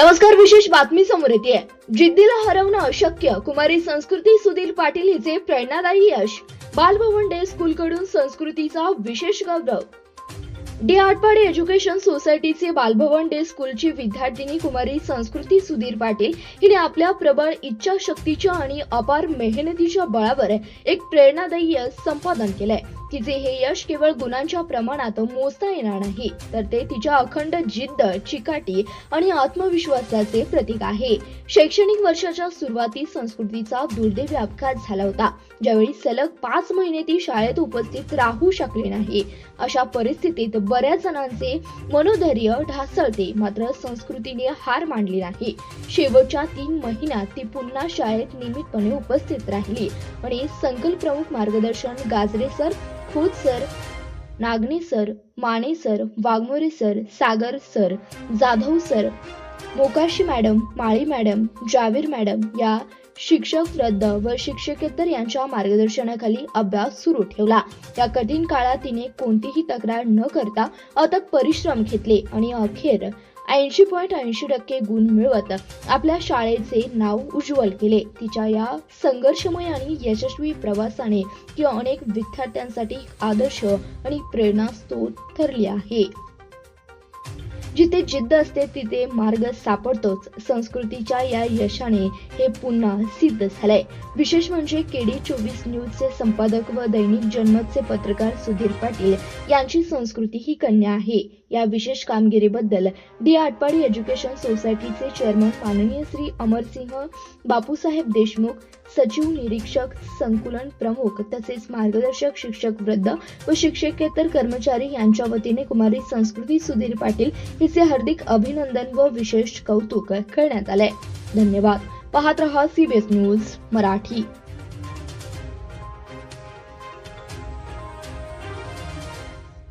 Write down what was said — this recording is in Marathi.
नमस्कार विशेष बातमी समोर येते. जिद्दीला हरवणं अशक्य. कुमारी संस्कृती सुधीर पाटील हिचे प्रेरणादायी यश. बालभवन डे स्कूल कडून संस्कृतीचा विशेष गौरव. डी आटपाडे एज्युकेशन सोसायटीचे बालभवन डे स्कूलची विद्यार्थिनी कुमारी संस्कृती सुधीर पाटील हिने आपल्या प्रबळ इच्छाशक्तीच्या आणि अपार मेहनतीच्या बळावर एक प्रेरणादायी यश संपादन केलंय. तिचे हे यश केवळ गुणांच्या प्रमाणात मोजता येणार नाही तर ते तिच्या अखंड जिद्द चिकाटी आणि आत्मविश्वासाचे प्रतीक आहे. शैक्षणिक वर्षाच्या सुरुवातीस संस्कृतीचा दुर्दैवी अपघात झाला होता ज्यावेळी सलग पाच महिने ती शाळेत उपस्थित राहू शकली नाही. अशा परिस्थितीत बऱ्याच जणांचे मनोधैर्य ढासळते मात्र संस्कृतीने हार मानली नाही. शेवटच्या तीन महिन्यात ती पुन्हा शाळेत नियमितपणे उपस्थित राहिली आणि संकल्प प्रमुख मार्गदर्शन Gajare sir Khot sir Nagane sir Mane sir Waghmore sir Sagar sir Jadhav sir Mokashi madam Mali madam Javir madam या शिक्षक वृद्ध व शिक्षकेतर यांच्या मार्गदर्शनाखाली अभ्यास सुरू ठेवला. या कठीण काळात तिने कोणतीही तक्रार न करता अथक परिश्रम घेतले आणि अखेर ऐंशी पॉईंट ऐंशी टक्के गुण मिळवत आपल्या शाळेचे नाव उज्ज्वल केले. तिच्या या संघर्षमय आणि यशस्वी प्रवासाने ती अनेक विद्यार्थ्यांसाठी आदर्श आणि प्रेरणास्त्रोत ठरली आहे. जिथे जिद्द असते तिथे मार्ग सापडतोच. संस्कृतीच्या या यशाने हे पुन्हा सिद्ध झालंय. विशेष म्हणजे केडी चोवीस न्यूजचे संपादक व दैनिक जनमतचे पत्रकार सुधीर पाटील यांची संस्कृती ही कन्या आहे. या विशेष कामगिरीबद्दल डी आटपाडी एज्युकेशन सोसायटीचे चेअरमन माननीय श्री अमरसिंह बापूसाहेब देशमुख सचिव निरीक्षक संकुलन प्रमुख तसेच मार्गदर्शक शिक्षक वृद्ध व शिक्षकेतर कर्मचारी यांच्या वतीने कुमारी संस्कृती सुधीर पाटील हिचे हार्दिक अभिनंदन व विशेष कौतुक करण्यात आले धन्यवाद. पाहत रहा सीबीएस न्यूज मराठी.